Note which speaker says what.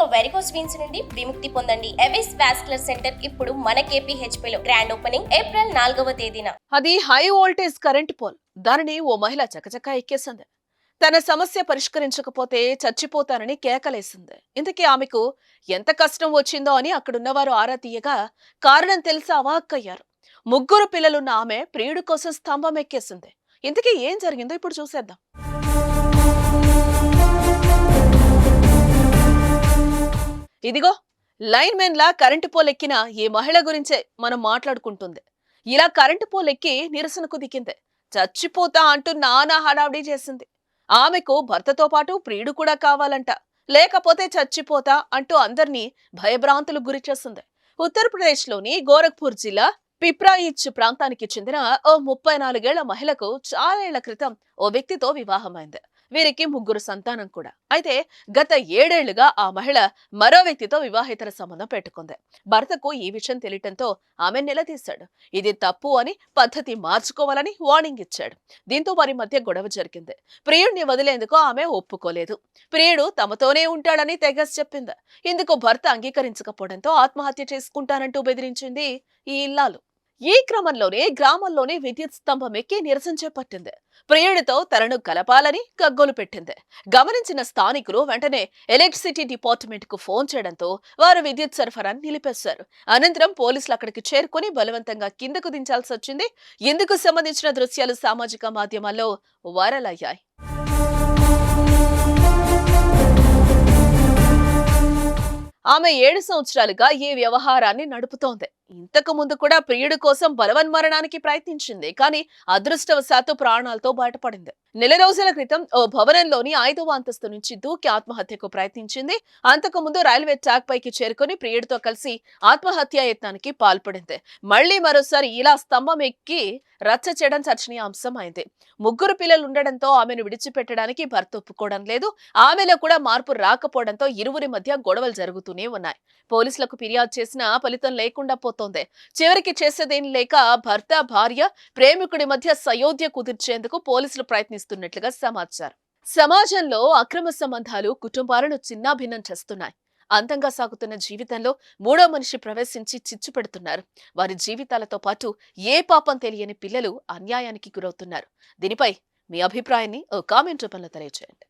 Speaker 1: ఇక varicose veins నుండి విముక్తి పొందండి. ఎవిస్ వాస్కులర్ సెంటర్ ఇప్పుడు మన KPHP లో గ్రాండ్ ఓపెనింగ్ ఏప్రిల్ నాలుగవ తేదీన.
Speaker 2: అది హై వోల్టేజ్ కరెంట్ పోల్ దానిని ఓ మహిళ చకచకా ఎక్కేసింది. తన సమస్య పరిష్కరించకపోతే చచ్చిపోతానని కేకలేసింది. ఇంతకీ ఆమెకు ఎంత కష్టం వచ్చిందో అని అక్కడున్నవారు ఆరా తీయగా కారణం తెలిసి అవాక్కయ్యారు ముగ్గురు పిల్లలున్న ఆమె ప్రియుడి కోసం స్తంభం ఎక్కేసింది. ఇంతకీ ఏం జరిగిందో ఇప్పుడు చూసేద్దాం. ఇదిగో లైన్ మెన్ లా కరెంటు పోలెక్కిన ఈ మహిళ గురించే మనం మాట్లాడుకుంటుంది. ఇలా కరెంటు పోలెక్కి నిరసనకు దిగింది. చచ్చిపోతా అంటూ నానా హడావిడి చేసింది. ఆమెకు భర్తతో పాటు ప్రియుడు కూడా కావాలంట. లేకపోతే చచ్చిపోతా అంటూ అందర్నీ భయభ్రాంతులకు గురి చేసింది ఉత్తరప్రదేశ్లోని గోరఖ్పూర్ జిల్లా పిప్రాయిచ్ ప్రాంతానికి చెందిన ఓ ముప్పై నాలుగేళ్ళ మహిళకు చాలేళ్ళ క్రితం ఓ వ్యక్తితో వివాహమైంది. వీరికి ముగ్గురు సంతానం కూడా. అయితే గత ఏడేళ్ళుగా ఆ మహిళ మరో వ్యక్తితో వివాహేతర సంబంధం పెట్టుకుంది. భర్తకు ఈ విషయం తెలియటంతో ఆమె నిలదీశాడు. ఇది తప్పు అని పద్ధతి మార్చుకోవాలని వార్నింగ్ ఇచ్చాడు. దీంతో వారి మధ్య గొడవ జరిగింది. ప్రియుడిని వదిలేందుకు ఆమె ఒప్పుకోలేదు. ప్రియుడు తమతోనే ఉంటాడని తెగస్ చెప్పింది. ఇందుకు భర్త అంగీకరించకపోవడంతో ఆత్మహత్య చేసుకుంటానంటూ బెదిరించింది ఈ ఇల్లాలు. ఈ క్రమంలోనే గ్రామంలోనే విద్యుత్ స్తంభం ఎక్కి నిరసన చేపట్టింది. ప్రియుడితో తనను కలపాలని కగ్గోలు పెట్టింది. గమనించిన స్థానికులు వెంటనే ఎలక్ట్రిసిటీ డిపార్ట్మెంట్కు ఫోన్ చేయడంతో వారు విద్యుత్ సరఫరాను నిలిపేశారు. అనంతరం పోలీసులు అక్కడికి చేరుకుని బలవంతంగా కిందకు దించాల్సి వచ్చింది. ఇందుకు సంబంధించిన దృశ్యాలు సామాజిక మాధ్యమాల్లో వైరల్ అయ్యాయి. ఆమె ఏడు సంవత్సరాలుగా ఈ వ్యవహారాన్ని నడుపుతోంది. ఇంతకు ముందు కూడా ప్రియుడి కోసం బలవన్మరణానికి ప్రయత్నించింది కానీ అదృష్టవశాత్తు ప్రాణాలతో బయటపడింది నెల రోజుల క్రితం ఓ భవనంలోని ఐదవ అంతస్తు నుంచి దూకి ఆత్మహత్యకు ప్రయత్నించింది. అంతకు ముందు రైల్వే ట్రాక్ పైకి చేరుకుని ప్రియుడితో కలిసి ఆత్మహత్యా యత్నానికి పాల్పడింది. మళ్ళీ మరోసారి ఇలా స్తంభం ఎక్కి రచ్చ చేయడం చర్చనీయాంశం అయింది ముగ్గురు పిల్లలు ఉండడంతో ఆమెను విడిచిపెట్టడానికి భర్త ఒప్పుకోవడం లేదు. ఆమెలో కూడా మార్పు రాకపోవడంతో ఇరువురి మధ్య గొడవలు జరుగుతూనే ఉన్నాయి. పోలీసులకు ఫిర్యాదు చేసినా ఫలితం లేకుండా పోతోంది చివరికి చేసేదేం లేక భర్త భార్య ప్రేమికుడి మధ్య సయోధ్య కుదిర్చేందుకు పోలీసులు ప్రయత్నిస్తున్నట్లుగా సమాచారం. సమాజంలో అక్రమ సంబంధాలు కుటుంబాలను చిన్నాభిన్నం చేస్తున్నాయి. అందంగా సాగుతున్న జీవితంలో మూడో మనిషి ప్రవేశించి చిచ్చు పెడుతున్నారు. వారి జీవితాలతో పాటు ఏ పాపం తెలియని పిల్లలు అన్యాయానికి గురవుతున్నారు. దీనిపై మీ అభిప్రాయాన్ని ఓ కామెంట్ రూపంలో తెలియజేయండి